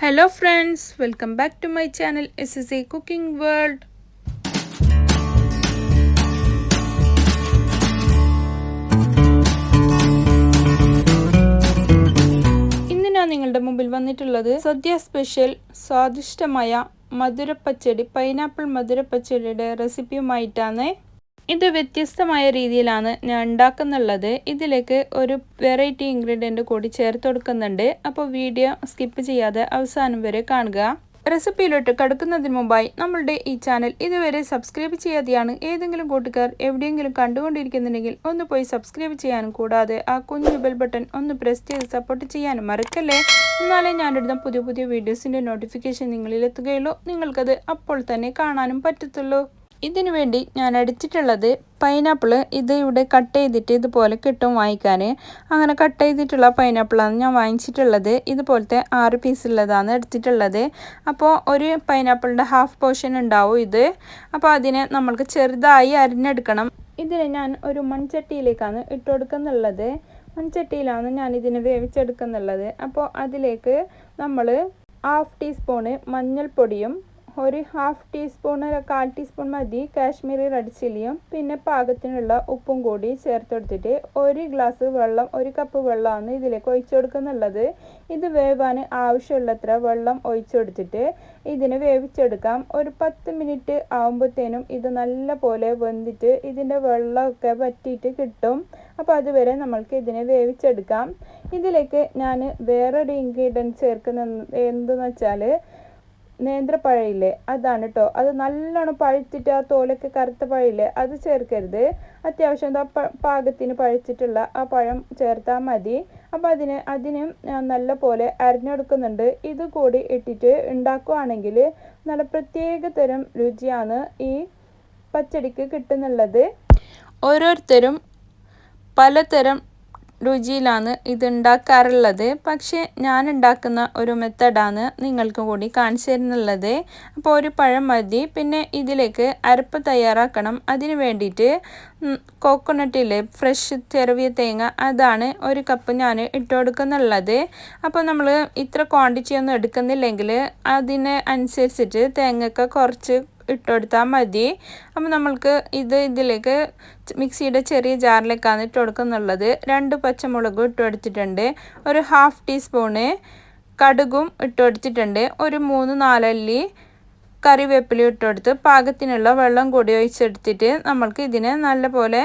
Hello friends welcome back to my channel S S A cooking world ഇന്ന് ഞാൻ നിങ്ങളുടെ മുമ്പിൽ വന്നിട്ടുള്ളത് സദ്യ സ്പെഷ്യൽ സ്വാദിഷ്ടമായ മധുരപ്പച്ചടി പൈനാപ്പിൾ മധുരപ്പച്ചടിയുടെ റെസിപ്പിയുമായിട്ടാണ് ഇത് വ്യത്യസ്തമായ രീതിയിലാണ് ഞാൻ ഉണ്ടാക്കുന്നുള്ളത്. ഇതിലേക്ക് ഒരു വെറൈറ്റി ഇൻഗ്രീഡിയന്റ് കൂടി ചേർത്ത് കൊടുക്കുന്നുണ്ട്. അപ്പോൾ വീഡിയോ സ്കിപ്പ് ചെയ്യാതെ അവസാനം വരെ കാണുക. റെസിപ്പിയിലോട്ട് കടക്കുന്നതിന് മുമ്പായി നമ്മളുടെ ഈ ചാനൽ ഇതുവരെ സബ്സ്ക്രൈബ് ചെയ്യാതെയാണ് ഏതെങ്കിലും കൂട്ടുകാർ എവിടെയെങ്കിലും കണ്ടുകൊണ്ടിരിക്കുന്നുണ്ടെങ്കിൽ ഒന്ന് പോയി സബ്സ്ക്രൈബ് ചെയ്യാനും കൂടാതെ ആ കുഞ്ഞു ബെൽ ബട്ടൺ ഒന്ന് പ്രസ് ചെയ്ത് സപ്പോർട്ട് ചെയ്യാനും മറക്കല്ലേ? എന്നാലേ ഞാനിടുന്ന പുതിയ പുതിയ വീഡിയോസിന്റെ നോട്ടിഫിക്കേഷൻ നിങ്ങളിലെത്തുകയുള്ളൂ നിങ്ങൾക്കത് അപ്പോൾ തന്നെ കാണാനും പറ്റത്തുള്ളൂ. ഇതിനു വേണ്ടി ഞാൻ എടുത്തിട്ടുള്ളത് പൈനാപ്പിൾ ഇത് ഇവിടെ കട്ട് ചെയ്തിട്ട് ഇതുപോലെ കിട്ടും വാങ്ങിക്കാൻ. അങ്ങനെ കട്ട് ചെയ്തിട്ടുള്ള പൈനാപ്പിളാണ് ഞാൻ വാങ്ങിച്ചിട്ടുള്ളത്. ഇതുപോലത്തെ ആറ് പീസ് ഉള്ളതാണ് എടുത്തിട്ടുള്ളത്. അപ്പോൾ ഒരു പൈനാപ്പിളിന്റെ ഹാഫ് പോർഷൻ ഉണ്ടാവും ഇത്. അപ്പോൾ അതിനെ നമ്മൾക്ക് ചെറുതായി അരിഞ്ഞെടുക്കണം. ഇതിനെ ഞാൻ ഒരു മൺചട്ടിയിലേക്കാണ് ഇട്ട് കൊടുക്കുന്നുള്ളത്. മൺചട്ടിയിലാണ് ഞാൻ ഇതിനെ വേവിച്ചെടുക്കുന്നുള്ളത്. അപ്പോൾ അതിലേക്ക് നമ്മൾ ഹാഫ് ടീസ്പൂണ് മഞ്ഞൾപ്പൊടിയും ഒരു ഹാഫ് ടീസ്പൂൺ കാൽ ടീസ്പൂൺ മതി. കാശ്മീരി റെഡ് ചില്ലിയും പിന്നെ പാകത്തിനുള്ള ഉപ്പും കൂടി ചേർത്തെടുത്തിട്ട് ഒരു ഗ്ലാസ് വെള്ളം ഒരു കപ്പ് വെള്ളമാണ് ഇതിലേക്ക് ഒഴിച്ചു കൊടുക്കുന്നുള്ളത് ഇത് വേവാൻ ആവശ്യമുള്ളത്ര വെള്ളം ഒഴിച്ചു കൊടുത്തിട്ട് ഇതിനെ വേവിച്ചെടുക്കാം. ഒരു പത്ത് മിനിറ്റ് ആകുമ്പോഴത്തേനും ഇത് നല്ല പോലെ വെന്തിട്ട് ഇതിന്റെ വെള്ളമൊക്കെ പറ്റിയിട്ട് കിട്ടും. അപ്പോൾ അതുവരെ നമ്മൾക്ക് ഇതിനെ വേവിച്ചെടുക്കാം. ഇതിലേക്ക് ഞാൻ വേറൊരു ഇൻഗ്രീഡിയന്റ് ചേർക്കുന്ന എന്തെന്ന് വെച്ചാൽ നേന്ത്രപ്പഴയില്ലേ? അതാണ് കേട്ടോ അത് നല്ലോണം പഴുത്തിട്ട് ആ തോലൊക്കെ കറുത്ത പഴയില്ലേ? അത് ചേർക്കരുത്. അത്യാവശ്യം എന്താ പാകത്തിന് പഴിച്ചിട്ടുള്ള ആ പഴം ചേർത്താൽ മതി. അപ്പോൾ അതിന് അതിന് നല്ല പോലെ അരിഞ്ഞെടുക്കുന്നുണ്ട്. ഇത് കൂടി ഇട്ടിട്ട് ഉണ്ടാക്കുകയാണെങ്കിൽ നല്ല പ്രത്യേക തരം രുചിയാണ് ഈ പച്ചടിക്ക് കിട്ടുന്നുള്ളത്. ഓരോരുത്തരും പലതരം രുചിയിലാണ് ഇത് ഉണ്ടാക്കാറുള്ളത് പക്ഷേ ഞാൻ ഉണ്ടാക്കുന്ന ഒരു മെത്തഡാണ് നിങ്ങൾക്ക് കൂടി കാണിച്ചു തരുന്നുള്ളത്. അപ്പോൾ ഒരു പഴം മതി. പിന്നെ ഇതിലേക്ക് അരപ്പ് തയ്യാറാക്കണം. അതിന് വേണ്ടിയിട്ട് കോക്കോനട്ടിലെ ഫ്രഷ് ചെറുവിയ തേങ്ങ അതാണ് ഒരു കപ്പ് ഞാൻ ഇട്ട് കൊടുക്കുന്നുള്ളത്. അപ്പോൾ നമ്മൾ ഇത്ര ക്വാണ്ടിറ്റി ഒന്നും എടുക്കുന്നില്ലെങ്കിൽ അതിന് അനുസരിച്ചിട്ട് തേങ്ങയൊക്കെ കുറച്ച് ഇട്ടുകൊടുത്താൽ മതി. അപ്പോൾ നമ്മൾക്ക് ഇത് ഇതിലേക്ക് മിക്സിയുടെ ചെറിയ ജാറിലേക്കാണ് ഇട്ട് കൊടുക്കുന്നുള്ളത്. രണ്ട് പച്ചമുളകും ഇട്ട് കൊടുത്തിട്ടുണ്ട്. ഒരു ഹാഫ് ടീസ്പൂണ് കടുകും ഇട്ട് കൊടുത്തിട്ടുണ്ട്. ഒരു മൂന്ന് നാലല്ലി കറിവേപ്പില ഇട്ട് കൊടുത്ത് പാകത്തിനുള്ള വെള്ളം കൂടി ഒഴിച്ചെടുത്തിട്ട് നമ്മൾക്ക് ഇതിനെ നല്ലപോലെ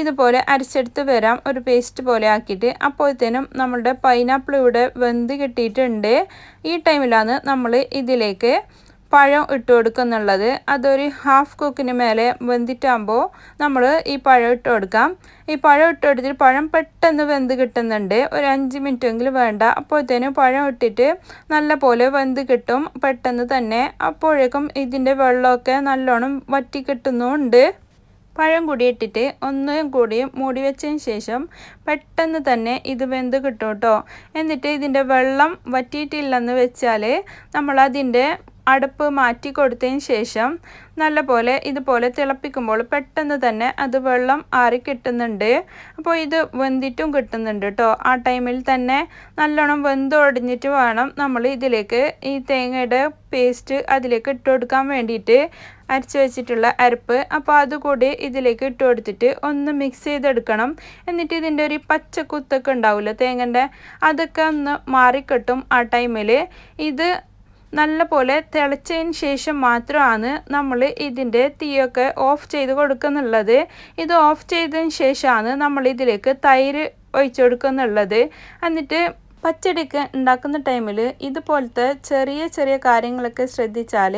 ഇതുപോലെ അരച്ചെടുത്ത് വരാം. ഒരു പേസ്റ്റ് പോലെ ആക്കിയിട്ട് അപ്പോഴത്തേനും നമ്മളുടെ പൈനാപ്പിൾ ഇവിടെ വെന്ത് കിട്ടിയിട്ടുണ്ട്. ഈ ടൈമിലാണ് നമ്മൾ ഇതിലേക്ക് പഴം ഇട്ട് കൊടുക്കുന്നുള്ളത്. അതൊരു ഹാഫ് കുക്കിന് മേലെ വെന്തിട്ടാകുമ്പോൾ നമ്മൾ ഈ പഴം ഇട്ട് കൊടുക്കാം. ഈ പഴം ഇട്ട് കൊടുത്തിട്ട് പഴം പെട്ടെന്ന് വെന്ത് കിട്ടുന്നുണ്ട്. ഒരു അഞ്ച് മിനിറ്റെങ്കിലും വേണ്ട. അപ്പോഴത്തേനും പഴം ഇട്ടിട്ട് നല്ല പോലെ വെന്ത് കിട്ടും. പെട്ടെന്ന് തന്നെ. അപ്പോഴേക്കും ഇതിന്റെ വെള്ളമൊക്കെ നല്ലോണം വറ്റി കിട്ടുന്നുമുണ്ട് പഴം കൂടി ഇട്ടിട്ട് ഒന്നും കൂടി മൂടി വെച്ചതിന് ശേഷം പെട്ടെന്ന് തന്നെ ഇത് വെന്ത് കിട്ടും കേട്ടോ. എന്നിട്ട് ഇതിന്റെ വെള്ളം വറ്റിയിട്ടില്ലെന്ന് വെച്ചാൽ നമ്മൾ അതിന്റെ അടുപ്പ് മാറ്റി കൊടുത്തതിന് ശേഷം നല്ലപോലെ ഇതുപോലെ തിളപ്പിക്കുമ്പോൾ പെട്ടെന്ന് തന്നെ അത് വെള്ളം ആറി കിട്ടുന്നുണ്ട്. അപ്പോൾ ഇത് വെന്തിട്ടും കിട്ടുന്നുണ്ട് കേട്ടോ ആ ടൈമിൽ തന്നെ നല്ലോണം വെന്തൊടിഞ്ഞിട്ട് വേണം നമ്മൾ ഇതിലേക്ക് ഈ തേങ്ങയുടെ പേസ്റ്റ് അതിലേക്ക് ഇട്ട് കൊടുക്കാൻ വേണ്ടിയിട്ട് അരച്ച് വെച്ചിട്ടുള്ള അരപ്പ്. അപ്പോൾ അതുകൂടി ഇതിലേക്ക് ഇട്ട് കൊടുത്തിട്ട് ഒന്ന് മിക്സ് ചെയ്തെടുക്കണം. എന്നിട്ട് ഇതിന്റെ ഒരു പച്ച കുത്തൊക്കെ ഉണ്ടാവില്ല തേങ്ങന്റെ? അതൊക്കെ ഒന്ന് മാറിക്കിട്ടും ആ ടൈമിൽ. ഇത് നല്ല പോലെ തിളച്ചതിന് ശേഷം മാത്രമാണ് നമ്മൾ ഇതിന്റെ തീയൊക്കെ ഓഫ് ചെയ്ത് കൊടുക്കുന്നുള്ളത്. ഇത് ഓഫ് ചെയ്തതിന് ശേഷമാണ് നമ്മൾ ഇതിലേക്ക് തൈര് ഒഴിച്ചു കൊടുക്കുന്നുള്ളത്. എന്നിട്ട് പച്ചടിക്ക് ഉണ്ടാക്കുന്ന ടൈമിൽ ഇതുപോലത്തെ ചെറിയ ചെറിയ കാര്യങ്ങളൊക്കെ ശ്രദ്ധിച്ചാൽ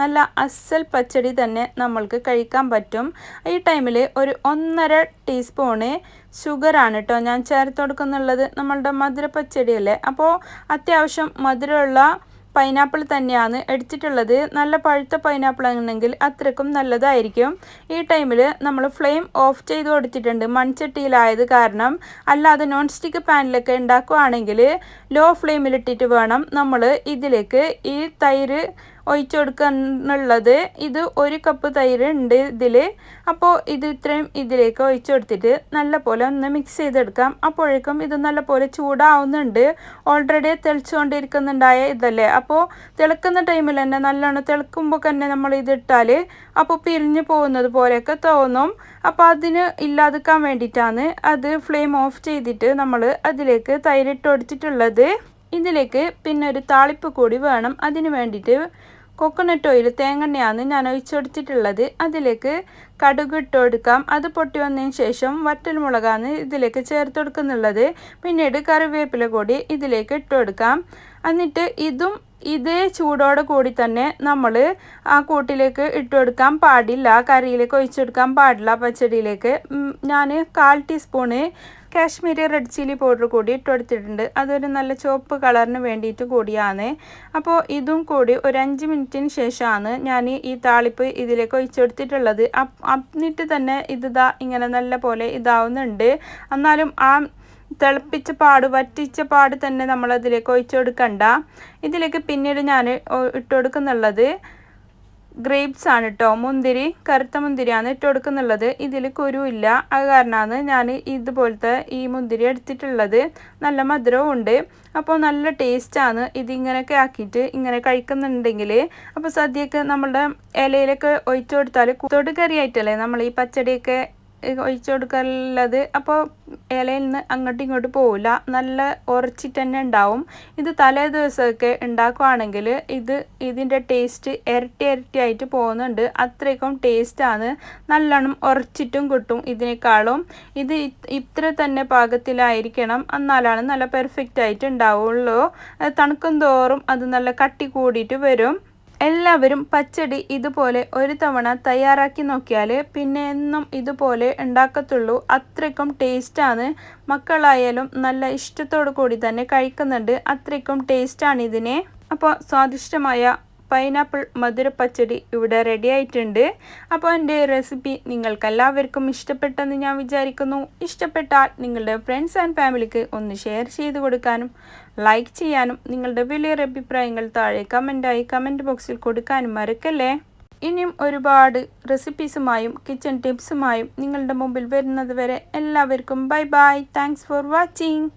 നല്ല അസൽ പച്ചടി തന്നെ നമ്മൾക്ക് കഴിക്കാൻ പറ്റും. ഈ ടൈമിൽ ഒരു ഒന്നര ടീസ്പൂണ് ഷുഗറാണ് കേട്ടോ ഞാൻ ചേർത്ത് കൊടുക്കുന്നുള്ളത് നമ്മളുടെ മധുര പച്ചടിയല്ലേ അപ്പോൾ അത്യാവശ്യം മധുരമുള്ള പൈനാപ്പിൾ തന്നെയാണ് എടുത്തിട്ടുള്ളത്. നല്ല പഴുത്ത പൈനാപ്പിൾ ആണെങ്കിൽ അത്രക്കും നല്ലതായിരിക്കും. ഈ ടൈമിൽ നമ്മൾ ഫ്ലെയിം ഓഫ് ചെയ്ത് കൊടുത്തിട്ടുണ്ട് മൺചട്ടിയിലായത് കാരണം. അല്ലാതെ നോൺ സ്റ്റിക്ക് പാനിലൊക്കെ ഉണ്ടാക്കുകയാണെങ്കിൽ ലോ ഫ്ലെയിമിലിട്ടിട്ട് വേണം നമ്മൾ ഇതിലേക്ക് ഈ തൈര് ഒഴിച്ചു കൊടുക്കാനുള്ളത് ഇത് ഒരു കപ്പ് തൈര് ഉണ്ട് ഇതിൽ അപ്പോൾ ഇത് ഇത്രയും ഇതിലേക്ക് ഒഴിച്ചു കൊടുത്തിട്ട് നല്ല പോലെ ഒന്ന് മിക്സ് ചെയ്തെടുക്കാം. അപ്പോഴേക്കും ഇത് നല്ല പോലെ ചൂടാവുന്നുണ്ട്. ഓൾറെഡി തിളച്ചുകൊണ്ടിരിക്കുന്നുണ്ടായ ഇതല്ലേ. അപ്പോൾ തിളക്കുന്ന ടൈമിൽ തന്നെ നല്ലോണം തിളക്കുമ്പോൾ തന്നെ നമ്മൾ ഇതിട്ടാൽ അപ്പോൾ പിരിഞ്ഞു പോകുന്നത് പോലെയൊക്കെ തോന്നും. അപ്പോൾ അതിന് ഇല്ലാതിക്കാൻ വേണ്ടിയിട്ടാണ് അത് ഫ്ലെയിം ഓഫ് ചെയ്തിട്ട് നമ്മൾ അതിലേക്ക് തൈരിട്ട് കൊടുത്തിട്ടുള്ളത് ഇതിലേക്ക് പിന്നെ ഒരു താളിപ്പ് കൂടി വേണം. അതിന് വേണ്ടിയിട്ട് കൊക്കനട്ട് ഓയിൽ തേങ്ങെണ്ണയാണ് ഞാൻ ഒഴിച്ചെടുത്തിട്ടുള്ളത് അതിലേക്ക് കടുക് ഇട്ട് കൊടുക്കാം. അത് പൊട്ടി വന്നതിന് ശേഷം വറ്റൽമുളകാണ് ഇതിലേക്ക് ചേർത്ത് കൊടുക്കുന്നുള്ളത്. പിന്നീട് കറിവേപ്പില കൂടി ഇതിലേക്ക് ഇട്ട് കൊടുക്കാം. എന്നിട്ട് ഇതും ഇതേ ചൂടോടെ കൂടി തന്നെ നമ്മൾ ആ കൂട്ടിലേക്ക് ഇട്ട് കൊടുക്കാൻ പാടില്ല. കറിയിലേക്ക് ഒഴിച്ചെടുക്കാൻ പാടില്ല പച്ചടിയിലേക്ക്. ഞാൻ കാൽ teaspoon Kashmiri red chilli powder കൂടി ഇട്ടെടുത്തിട്ടുണ്ട് അതൊരു നല്ല ചുവപ്പ് കളറിന് വേണ്ടിയിട്ട് കൂടിയാണ്. അപ്പോൾ ഇതും കൂടി ഒരു അഞ്ച് മിനിറ്റിന് ശേഷമാണ് ഞാൻ ഈ താളിപ്പ് ഇതിലേക്ക് ഒഴിച്ചെടുത്തിട്ടുള്ളത് എന്നിട്ട് തന്നെ ഇത് ഇതാ ഇങ്ങനെ നല്ല പോലെ ഇതാവുന്നുണ്ട്. എന്നാലും ആ തിളപ്പിച്ച പാട് വറ്റിച്ച പാട് തന്നെ നമ്മളതിലേക്ക് ഒഴിച്ചു കൊടുക്കണ്ട. ഇതിലേക്ക് പിന്നീട് ഞാൻ ഇട്ട് കൊടുക്കുന്നുള്ളത്. ഗ്രേപ്സ് ആണ് കേട്ടോ മുന്തിരി കറുത്ത മുന്തിരിയാണ് ഇട്ട് കൊടുക്കുന്നുള്ളത്. ഇതിൽ കുരുവില്ല അത് കാരണമാണ് ഞാൻ ഇതുപോലത്തെ ഈ മുന്തിരി എടുത്തിട്ടുള്ളത്. നല്ല മധുരവും ഉണ്ട്. അപ്പോൾ നല്ല ടേസ്റ്റാണ് ഇതിങ്ങനെയൊക്കെ ആക്കിയിട്ട് ഇങ്ങനെ കഴിക്കുന്നുണ്ടെങ്കിൽ അപ്പോൾ സദ്യയൊക്കെ നമ്മളുടെ ഇലയിലൊക്കെ ഒഴിച്ചു കൊടുത്താൽ തൊടുകറിയായിട്ടല്ലേ? നമ്മൾ ഈ പച്ചടിയൊക്കെ ഒഴിച്ചു കൊടുക്കാനുള്ളത്. അപ്പോൾ ഇലയിൽ നിന്ന് അങ്ങോട്ടും ഇങ്ങോട്ടും പോവില്ല. നല്ല ഉറച്ചിട്ട് തന്നെ ഉണ്ടാവും. ഇത് തലേ ദിവസമൊക്കെ ഉണ്ടാക്കുവാണെങ്കിൽ ഇത് ഇതിന്റെ ടേസ്റ്റ് ഇരട്ടി ഇരട്ടി ആയിട്ട് പോകുന്നുണ്ട്. അത്രയ്ക്കും ടേസ്റ്റാണ് നല്ലോണം ഉറച്ചിട്ടും കിട്ടും ഇതിനേക്കാളും. ഇത് ഇത്ര തന്നെ പാകത്തിലായിരിക്കണം. എന്നാലാണ് നല്ല പെർഫെക്റ്റ് ആയിട്ട് ഉണ്ടാവുള്ളൂ. തണുക്കും തോറും അത് നല്ല കട്ടി കൂടിയിട്ട് വരും. എല്ലാവരും പച്ചടി ഇതുപോലെ ഒരു തവണ തയ്യാറാക്കി നോക്കിയാൽ പിന്നെ എന്നും ഇതുപോലെ ഉണ്ടാക്കത്തുള്ളൂ. അത്രയ്ക്കും ടേസ്റ്റാണ്. മക്കളായാലും നല്ല ഇഷ്ടത്തോടു കൂടി തന്നെ കഴിക്കുന്നുണ്ട്. അത്രയ്ക്കും ടേസ്റ്റാണ് ഇതിനെ അപ്പോൾ സ്വാദിഷ്ടമായ പൈനാപ്പിൾ മധുരപ്പച്ചടി ഇവിടെ റെഡി ആയിട്ടുണ്ട്. അപ്പോൾ എന്റെ റെസിപ്പി നിങ്ങൾക്ക് എല്ലാവർക്കും ഇഷ്ടപ്പെട്ടെന്ന് ഞാൻ വിചാരിക്കുന്നു. ഇഷ്ടപ്പെട്ടാൽ നിങ്ങളുടെ ഫ്രണ്ട്സ് ആൻഡ് ഫാമിലിക്ക് ഒന്ന് ഷെയർ ചെയ്ത് കൊടുക്കാനും ലൈക്ക് ചെയ്യാനും നിങ്ങളുടെ വലിയൊരു അഭിപ്രായങ്ങൾ താഴെ കമന്റായി കമന്റ് ബോക്സിൽ കൊടുക്കാനും മറക്കല്ലേ? ഇനിയും ഒരുപാട് റെസിപ്പീസുമായും കിച്ചൺ ടിപ്സുമായും നിങ്ങളുടെ മുമ്പിൽ വരുന്നത് വരെ എല്ലാവർക്കും bye bye thanks for watching